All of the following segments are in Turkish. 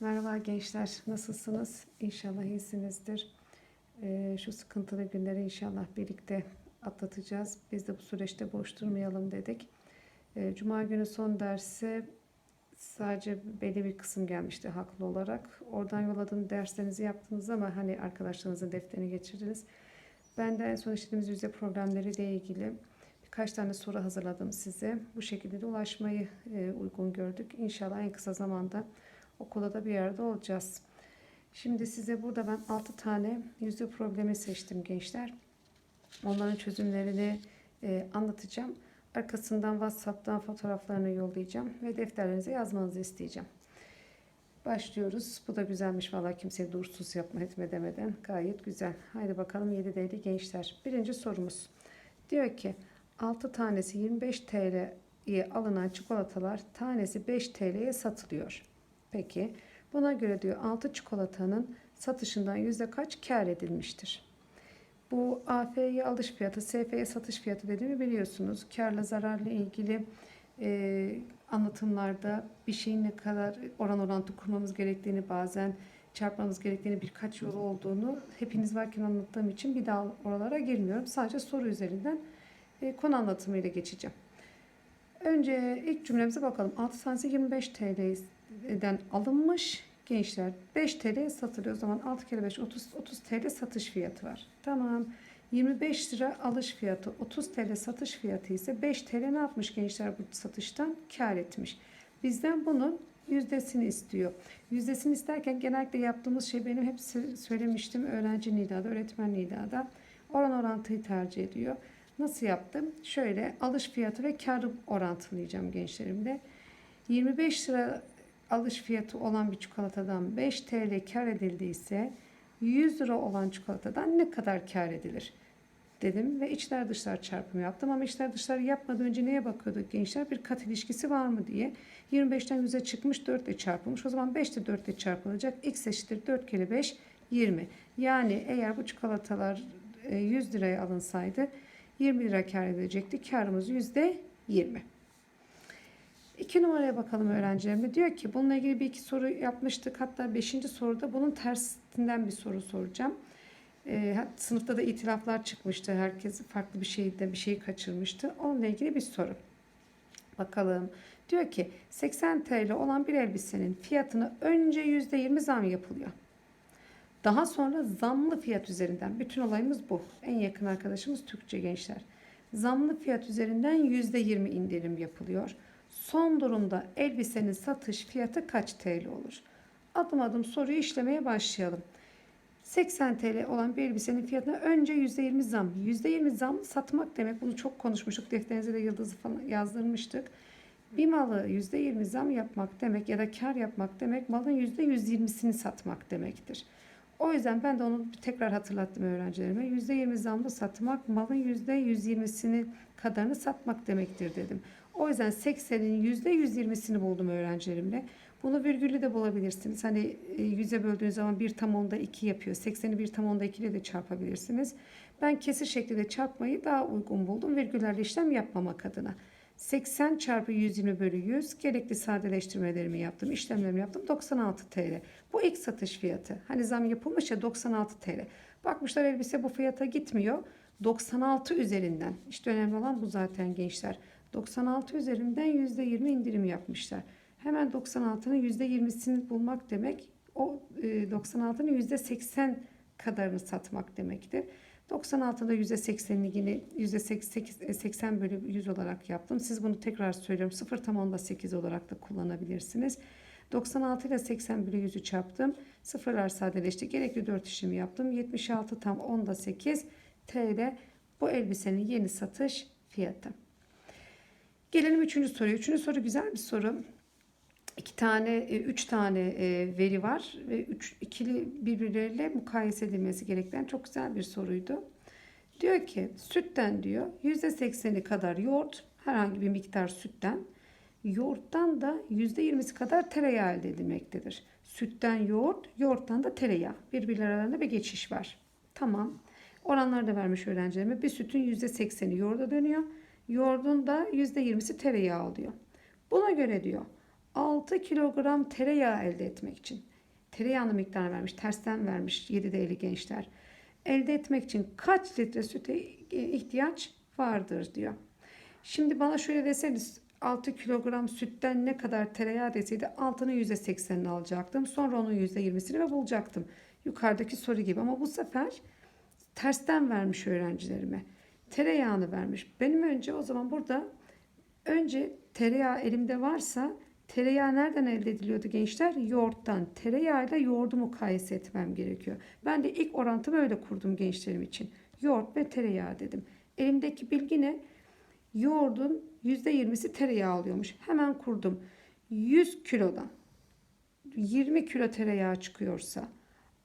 Merhaba gençler, nasılsınız? İnşallah iyisinizdir. Ee, şu sıkıntılı günleri inşallah birlikte atlatacağız. Biz de bu süreçte boş durmayalım dedik. Ee, Cuma günü son derse sadece belli bir kısım gelmişti haklı olarak. Oradan yolladığım derslerinizi yaptınız ama hani arkadaşlarınızın defterini geçirdiniz. Ben de en son işlediğimiz yüzde problemleriyle ilgili birkaç tane soru hazırladım size. Bu şekilde de ulaşmayı e, uygun gördük. İnşallah en kısa zamanda Okula da bir yerde olacağız. Şimdi size burada ben 6 tane yüzde problemi seçtim gençler. Onların çözümlerini e, anlatacağım. Arkasından WhatsApp'tan fotoğraflarını yollayacağım ve defterlerinize yazmanızı isteyeceğim. Başlıyoruz. Bu da güzelmiş valla kimseye dursuz yapma etme demeden. Gayet güzel. Haydi bakalım 7 değerli gençler. Birinci sorumuz. Diyor ki 6 tanesi 25 TL'ye alınan çikolatalar tanesi 5 TL'ye satılıyor. Peki buna göre diyor 6 çikolatanın satışından yüzde kaç kar edilmiştir? Bu AF'ye alış fiyatı, SF'ye satış fiyatı dediğimi biliyorsunuz. Karla zararla ilgili e, anlatımlarda bir şeyin ne kadar oran orantı kurmamız gerektiğini bazen çarpmamız gerektiğini birkaç yolu olduğunu hepiniz varken anlattığım için bir daha oralara girmiyorum. Sadece soru üzerinden e, konu anlatımıyla geçeceğim. Önce ilk cümlemize bakalım. 6 tanesi 25 TL'den alınmış gençler. 5 TL satılıyor. O zaman 6 kere 5 30, 30 TL satış fiyatı var. Tamam. 25 lira alış fiyatı 30 TL satış fiyatı ise 5 TL ne yapmış gençler bu satıştan? Kar etmiş. Bizden bunun yüzdesini istiyor. Yüzdesini isterken genellikle yaptığımız şey benim hep söylemiştim öğrenci nidada, öğretmen nidada oran orantıyı tercih ediyor. Nasıl yaptım? Şöyle alış fiyatı ve karı orantılayacağım gençlerimle. 25 lira alış fiyatı olan bir çikolatadan 5 TL kar edildiyse 100 lira olan çikolatadan ne kadar kar edilir? dedim ve içler dışlar çarpımı yaptım ama içler dışlar yapmadan önce neye bakıyorduk gençler? Bir kat ilişkisi var mı diye. 25'ten 100'e çıkmış 4 ile çarpılmış. O zaman 5 de 4 ile çarpılacak. X eşittir 4 kere 5 20. Yani eğer bu çikolatalar 100 e, liraya alınsaydı 20 lira kar edecekti. Karımız yüzde 20. İki numaraya bakalım öğrencilerime. Diyor ki bununla ilgili bir iki soru yapmıştık. Hatta beşinci soruda bunun tersinden bir soru soracağım. Ee, sınıfta da itilaflar çıkmıştı. Herkes farklı bir şeyde bir şeyi kaçırmıştı. Onunla ilgili bir soru. Bakalım. Diyor ki 80 TL olan bir elbisenin fiyatını önce %20 zam yapılıyor. Daha sonra zamlı fiyat üzerinden. Bütün olayımız bu. En yakın arkadaşımız Türkçe gençler. Zamlı fiyat üzerinden %20 indirim yapılıyor. Son durumda elbisenin satış fiyatı kaç TL olur? Adım adım soruyu işlemeye başlayalım. 80 TL olan bir elbisenin fiyatına önce %20 zam. %20 zam satmak demek. Bunu çok konuşmuştuk. Defterinize de yıldızı falan yazdırmıştık. Bir malı %20 zam yapmak demek ya da kar yapmak demek malın %120'sini satmak demektir. O yüzden ben de onu tekrar hatırlattım öğrencilerime. %20 zamlı satmak malın %120'sini kadarını satmak demektir dedim. O yüzden 80'in %120'sini buldum öğrencilerimle. Bunu virgüllü de bulabilirsiniz. Hani 100'e böldüğünüz zaman 1 tam onda 2 yapıyor. 80'i 1 tam onda 2 ile de çarpabilirsiniz. Ben kesir şeklinde çarpmayı daha uygun buldum. Virgüllerle işlem yapmamak adına. 80 çarpı 120 bölü 100 gerekli sadeleştirmelerimi yaptım. işlemlerimi yaptım. 96 TL. Bu ilk satış fiyatı. Hani zam yapılmış ya 96 TL. Bakmışlar elbise bu fiyata gitmiyor. 96 üzerinden. İşte önemli olan bu zaten gençler. 96 üzerinden %20 indirim yapmışlar. Hemen 96'nın %20'sini bulmak demek o 96'nın %80 kadarını satmak demektir. 96'da %80'ini yine %80 bölü 100 olarak yaptım. Siz bunu tekrar söylüyorum. 0 tam onda 8 olarak da kullanabilirsiniz. 96 ile 80 bölü 100'ü çarptım. Sıfırlar sadeleşti. Gerekli 4 işlemi yaptım. 76 tam onda 8 TL bu elbisenin yeni satış fiyatı. Gelelim üçüncü soruya. Üçüncü soru güzel bir soru. İki tane, e, üç tane e, veri var ve üç, ikili birbirleriyle mukayese edilmesi gereken çok güzel bir soruydu. Diyor ki sütten diyor yüzde sekseni kadar yoğurt herhangi bir miktar sütten yoğurttan da yüzde yirmisi kadar tereyağı elde edilmektedir. Sütten yoğurt, yoğurttan da tereyağı. Birbirleri arasında bir geçiş var. Tamam. Oranları da vermiş öğrencilerime. Bir sütün yüzde sekseni yoğurda dönüyor. Yoğurdun da yüzde yirmisi tereyağı alıyor. Buna göre diyor 6 kilogram tereyağı elde etmek için. Tereyağını miktarını vermiş. Tersten vermiş 7D'li gençler. Elde etmek için kaç litre süte ihtiyaç vardır diyor. Şimdi bana şöyle deseniz 6 kilogram sütten ne kadar tereyağı deseydi altının %80'ini alacaktım. Sonra onun %20'sini ve bulacaktım. Yukarıdaki soru gibi ama bu sefer tersten vermiş öğrencilerime. Tereyağını vermiş. Benim önce o zaman burada önce tereyağı elimde varsa tereyağı nereden elde ediliyordu gençler? Yoğurttan. Tereyağıyla yoğurdu mukayese etmem gerekiyor. Ben de ilk orantımı öyle kurdum gençlerim için. Yoğurt ve tereyağı dedim. Elimdeki bilgi ne? Yoğurdun %20'si tereyağı alıyormuş. Hemen kurdum. 100 kilodan 20 kilo tereyağı çıkıyorsa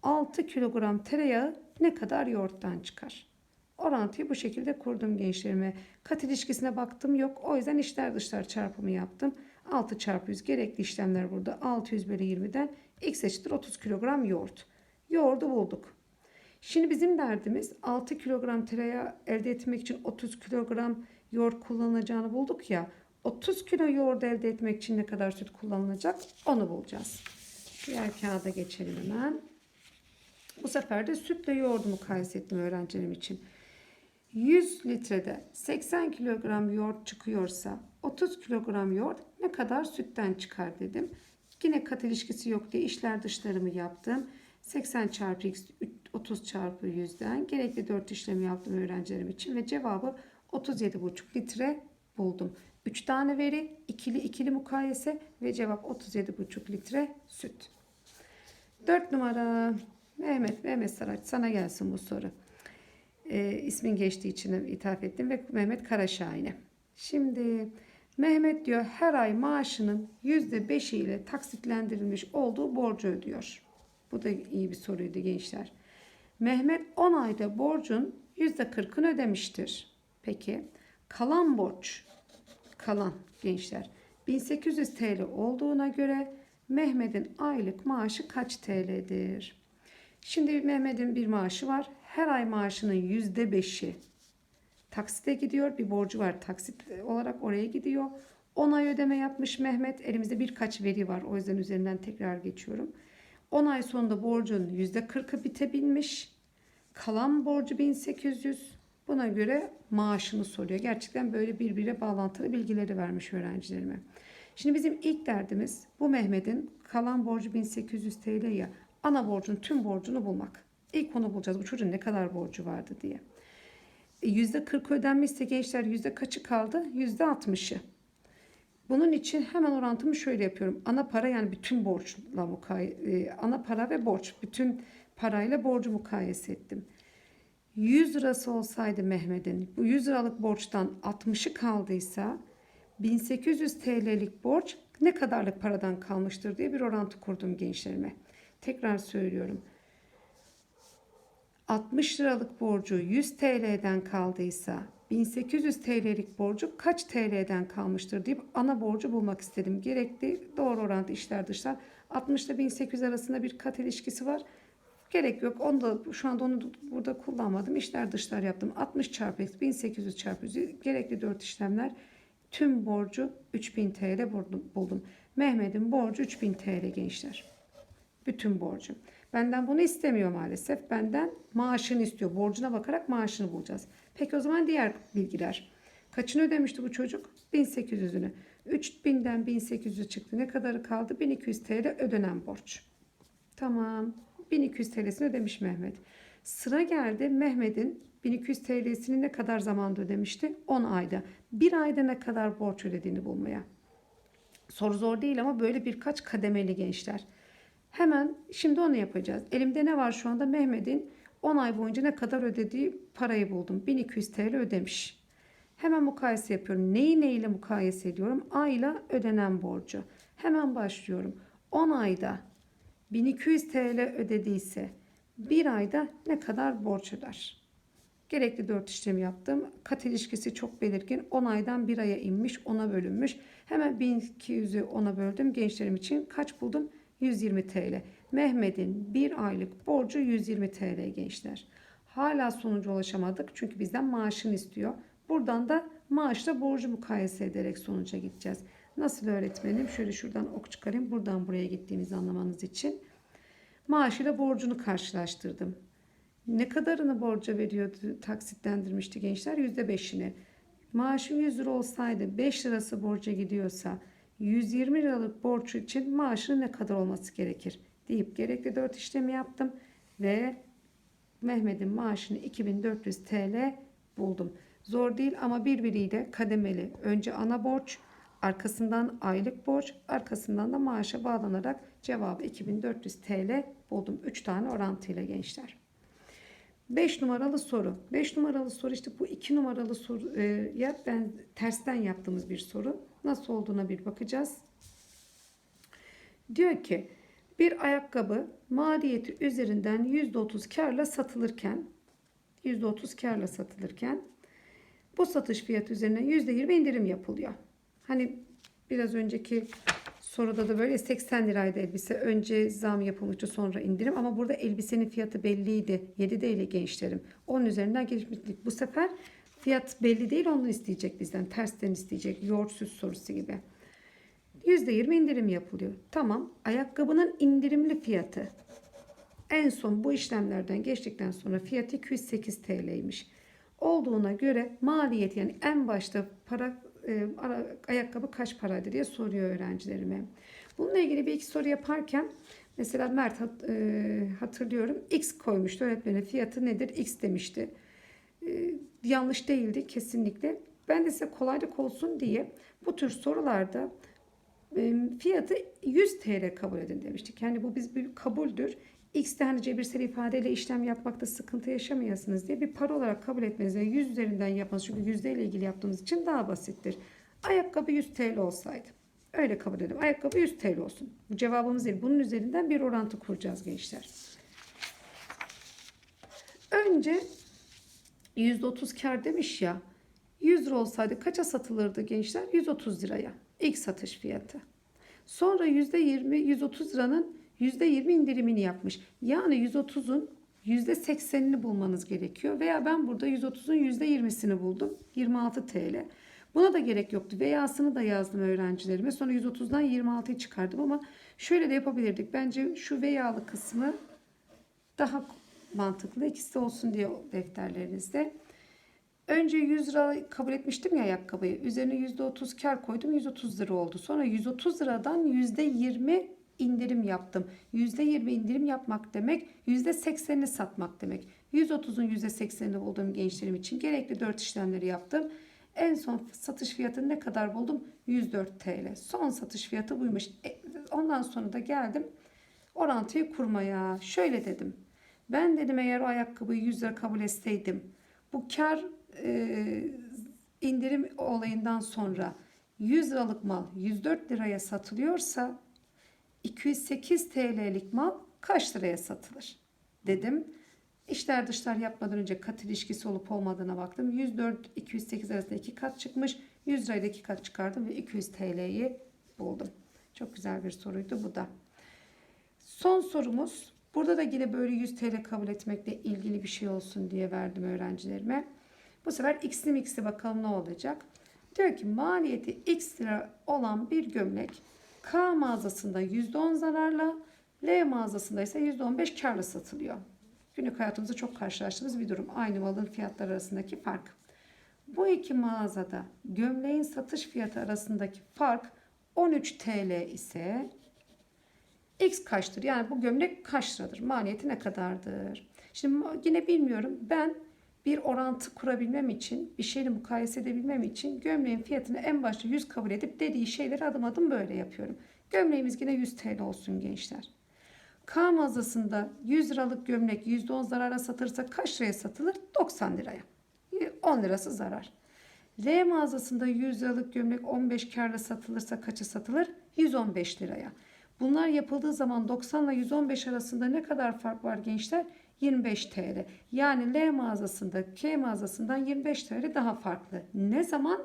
6 kilogram tereyağı ne kadar yoğurttan çıkar? Orantıyı bu şekilde kurdum gençlerime. Kat ilişkisine baktım yok. O yüzden içler dışlar çarpımı yaptım. 6 çarpı 100 gerekli işlemler burada. 600 bölü 20'den x eşittir 30 kilogram yoğurt. Yoğurdu bulduk. Şimdi bizim derdimiz 6 kilogram tereyağı elde etmek için 30 kilogram yoğurt kullanılacağını bulduk ya. 30 kilo yoğurt elde etmek için ne kadar süt kullanılacak onu bulacağız. Diğer kağıda geçelim hemen. Bu sefer de sütle yoğurdu mukayese ettim öğrencilerim için. 100 litrede 80 kilogram yoğurt çıkıyorsa 30 kilogram yoğurt ne kadar sütten çıkar dedim. Yine kat ilişkisi yok diye işler dışlarımı yaptım. 80 çarpı x 30 çarpı 100'den gerekli 4 işlemi yaptım öğrencilerim için ve cevabı 37,5 litre buldum. 3 tane veri, ikili ikili mukayese ve cevap 37,5 litre süt. 4 numara Mehmet, Mehmet Saraç sana gelsin bu soru. Ee, ismin geçtiği için ithaf ettim ve Mehmet Karaşahin'e. Şimdi Mehmet diyor her ay maaşının %5'i ile taksitlendirilmiş olduğu borcu ödüyor. Bu da iyi bir soruydu gençler. Mehmet 10 ayda borcun %40'ını ödemiştir. Peki kalan borç kalan gençler 1800 TL olduğuna göre Mehmet'in aylık maaşı kaç TL'dir? Şimdi Mehmet'in bir maaşı var. Her ay maaşının %5'i taksite gidiyor. Bir borcu var taksit olarak oraya gidiyor. 10 ay ödeme yapmış Mehmet. Elimizde birkaç veri var. O yüzden üzerinden tekrar geçiyorum. 10 ay sonunda borcun %40'ı bitebilmiş. Kalan borcu 1800. Buna göre maaşını soruyor. Gerçekten böyle birbirine bağlantılı bilgileri vermiş öğrencilerime. Şimdi bizim ilk derdimiz bu Mehmet'in kalan borcu 1800 TL ya ana borcun tüm borcunu bulmak. İlk onu bulacağız. Bu çocuğun ne kadar borcu vardı diye. E, %40 ödenmişse gençler yüzde kaçı kaldı? %60'ı. Bunun için hemen orantımı şöyle yapıyorum. Ana para yani bütün borçla mukayese, ana para ve borç. Bütün parayla borcu mukayese ettim. 100 lirası olsaydı Mehmet'in bu 100 liralık borçtan 60'ı kaldıysa 1800 TL'lik borç ne kadarlık paradan kalmıştır diye bir orantı kurdum gençlerime. Tekrar söylüyorum. 60 liralık borcu 100 TL'den kaldıysa 1800 TL'lik borcu kaç TL'den kalmıştır deyip ana borcu bulmak istedim. Gerekli doğru orantı işler dışlar. 60 ile 1800 arasında bir kat ilişkisi var. Gerek yok. Onu da şu anda onu burada kullanmadım. İşler dışlar yaptım. 60 çarpı x 1800 çarpı 100 gerekli 4 işlemler. Tüm borcu 3000 TL buldum. Mehmet'in borcu 3000 TL gençler. Bütün borcu. Benden bunu istemiyor maalesef. Benden maaşını istiyor. Borcuna bakarak maaşını bulacağız. Peki o zaman diğer bilgiler. Kaçını ödemişti bu çocuk? 1800'ünü. 3000'den 1800 çıktı. Ne kadarı kaldı? 1200 TL ödenen borç. Tamam. 1200 TL'sini ödemiş Mehmet. Sıra geldi Mehmet'in 1200 TL'sini ne kadar zamanda ödemişti? 10 ayda. Bir ayda ne kadar borç ödediğini bulmaya. Soru zor değil ama böyle birkaç kademeli gençler. Hemen şimdi onu yapacağız. Elimde ne var şu anda? Mehmet'in 10 ay boyunca ne kadar ödediği parayı buldum. 1200 TL ödemiş. Hemen mukayese yapıyorum. Neyi neyle mukayese ediyorum? Ayla ödenen borcu. Hemen başlıyorum. 10 ayda 1200 TL ödediyse bir ayda ne kadar borç öder? Gerekli 4 işlem yaptım. Kat ilişkisi çok belirgin. 10 aydan 1 aya inmiş, 10'a bölünmüş. Hemen 1200'ü 10'a böldüm. Gençlerim için kaç buldum? 120 TL. Mehmet'in bir aylık borcu 120 TL gençler. Hala sonuca ulaşamadık çünkü bizden maaşını istiyor. Buradan da maaşla borcu mukayese ederek sonuca gideceğiz. Nasıl öğretmenim? Şöyle şuradan ok çıkarayım. Buradan buraya gittiğimizi anlamanız için. Maaşıyla borcunu karşılaştırdım. Ne kadarını borca veriyordu, taksitlendirmişti gençler? %5'ini. Maaşı 100 lira olsaydı 5 lirası borca gidiyorsa 120 liralık borç için maaşının ne kadar olması gerekir? Deyip gerekli 4 işlemi yaptım ve Mehmet'in maaşını 2400 TL buldum. Zor değil ama birbiriyle kademeli. Önce ana borç, arkasından aylık borç, arkasından da maaşa bağlanarak cevabı 2400 TL buldum. 3 tane orantıyla gençler. 5 numaralı soru. 5 numaralı soru işte bu 2 numaralı soru e, ya ben tersten yaptığımız bir soru. Nasıl olduğuna bir bakacağız. Diyor ki bir ayakkabı maliyeti üzerinden %30 karla satılırken %30 karla satılırken bu satış fiyatı üzerine %20 indirim yapılıyor. Hani biraz önceki soruda da böyle 80 liraydı elbise. Önce zam yapılmıştı sonra indirim ama burada elbisenin fiyatı belliydi. 7 TL gençlerim. Onun üzerinden geçmiştik. Bu sefer fiyat belli değil onu isteyecek bizden. Tersten isteyecek. Yoğurt süs sorusu gibi. %20 indirim yapılıyor. Tamam. Ayakkabının indirimli fiyatı. En son bu işlemlerden geçtikten sonra fiyatı 208 TL'ymiş. Olduğuna göre maliyet yani en başta para e, ayakkabı kaç paraydı diye soruyor öğrencilerime. Bununla ilgili bir iki soru yaparken mesela Mert e, hatırlıyorum X koymuştu öğretmene fiyatı nedir X demişti. E, yanlış değildi kesinlikle. Ben de size kolaylık olsun diye bu tür sorularda fiyatı 100 TL kabul edin demiştik. Yani bu biz bir kabuldür. X de hani cebirsel ifadeyle işlem yapmakta sıkıntı yaşamayasınız diye bir para olarak kabul etmeniz ve 100 üzerinden yapmanız çünkü yüzdeyle ilgili yaptığımız için daha basittir. Ayakkabı 100 TL olsaydı. Öyle kabul edelim. Ayakkabı 100 TL olsun. Bu cevabımız değil. Bunun üzerinden bir orantı kuracağız gençler. Önce %30 kar demiş ya. 100 lira olsaydı kaça satılırdı gençler? 130 liraya. İlk satış fiyatı. Sonra %20, 130 liranın %20 indirimini yapmış. Yani 130'un %80'ini bulmanız gerekiyor. Veya ben burada 130'un %20'sini buldum. 26 TL. Buna da gerek yoktu. Veya'sını da yazdım öğrencilerime. Sonra 130'dan 26'yı çıkardım ama şöyle de yapabilirdik. Bence şu veyalı kısmı daha mantıklı. İkisi olsun diye defterlerinizde. Önce 100 lira kabul etmiştim ya ayakkabıyı. Üzerine %30 kar koydum. 130 lira oldu. Sonra 130 liradan %20 indirim yaptım. %20 indirim yapmak demek %80'ini satmak demek. 130'un %80'ini buldum gençlerim için. Gerekli 4 işlemleri yaptım. En son satış fiyatını ne kadar buldum? 104 TL. Son satış fiyatı buymuş. E, ondan sonra da geldim orantıyı kurmaya. Şöyle dedim. Ben dedim eğer o ayakkabıyı 100 lira kabul etseydim bu kar e, indirim olayından sonra 100 liralık mal 104 liraya satılıyorsa 208 TL'lik mal kaç liraya satılır? Dedim. İşler dışlar yapmadan önce kat ilişkisi olup olmadığına baktım. 104 208 arasında iki kat çıkmış. 100 lirayla iki kat çıkardım ve 200 TL'yi buldum. Çok güzel bir soruydu bu da. Son sorumuz. Burada da yine böyle 100 TL kabul etmekle ilgili bir şey olsun diye verdim öğrencilerime. Bu sefer x'li x'li bakalım ne olacak. Diyor ki maliyeti x lira olan bir gömlek K mağazasında %10 zararla L mağazasında ise %15 karla satılıyor. Günlük hayatımızda çok karşılaştığımız bir durum. Aynı malın fiyatları arasındaki fark. Bu iki mağazada gömleğin satış fiyatı arasındaki fark 13 TL ise X kaçtır? Yani bu gömlek kaç liradır? Maliyeti ne kadardır? Şimdi yine bilmiyorum. Ben bir orantı kurabilmem için, bir şeyle mukayese edebilmem için gömleğin fiyatını en başta 100 kabul edip dediği şeyleri adım adım böyle yapıyorum. Gömleğimiz yine 100 TL olsun gençler. K mağazasında 100 liralık gömlek %10 zarara satılırsa kaç liraya satılır? 90 liraya. 10 lirası zarar. L mağazasında 100 liralık gömlek 15 karla satılırsa kaça satılır? 115 liraya. Bunlar yapıldığı zaman 90 ile 115 arasında ne kadar fark var gençler? 25 TL. Yani L mağazasında K mağazasından 25 TL daha farklı. Ne zaman?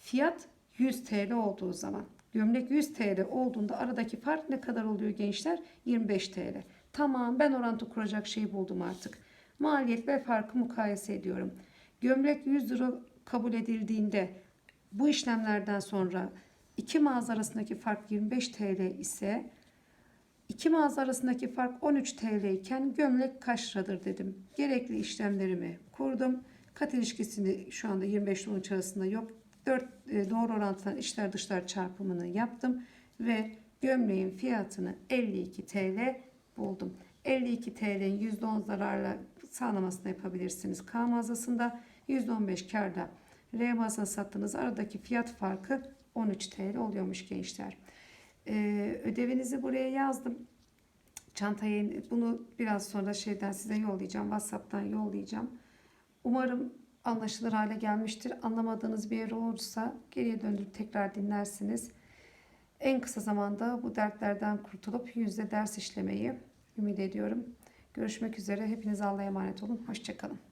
Fiyat 100 TL olduğu zaman. Gömlek 100 TL olduğunda aradaki fark ne kadar oluyor gençler? 25 TL. Tamam ben orantı kuracak şeyi buldum artık. Maliyet ve farkı mukayese ediyorum. Gömlek 100 lira kabul edildiğinde bu işlemlerden sonra İki mağaza arasındaki fark 25 TL ise iki mağaza arasındaki fark 13 TL iken gömlek kaç liradır dedim. Gerekli işlemlerimi kurdum. Kat ilişkisini şu anda 25 ile 13 arasında yok. 4 doğru orantıdan içler dışlar çarpımını yaptım ve gömleğin fiyatını 52 TL buldum. 52 TL'nin %10 zararla sağlamasını yapabilirsiniz. K mağazasında %15 karda R mağazasına sattığınız aradaki fiyat farkı 13 TL oluyormuş gençler. Ee, ödevinizi buraya yazdım. Çantayı bunu biraz sonra şeyden size yollayacağım. WhatsApp'tan yollayacağım. Umarım anlaşılır hale gelmiştir. Anlamadığınız bir yer olursa geriye döndürüp tekrar dinlersiniz. En kısa zamanda bu dertlerden kurtulup yüzde ders işlemeyi ümit ediyorum. Görüşmek üzere. Hepiniz Allah'a emanet olun. Hoşçakalın.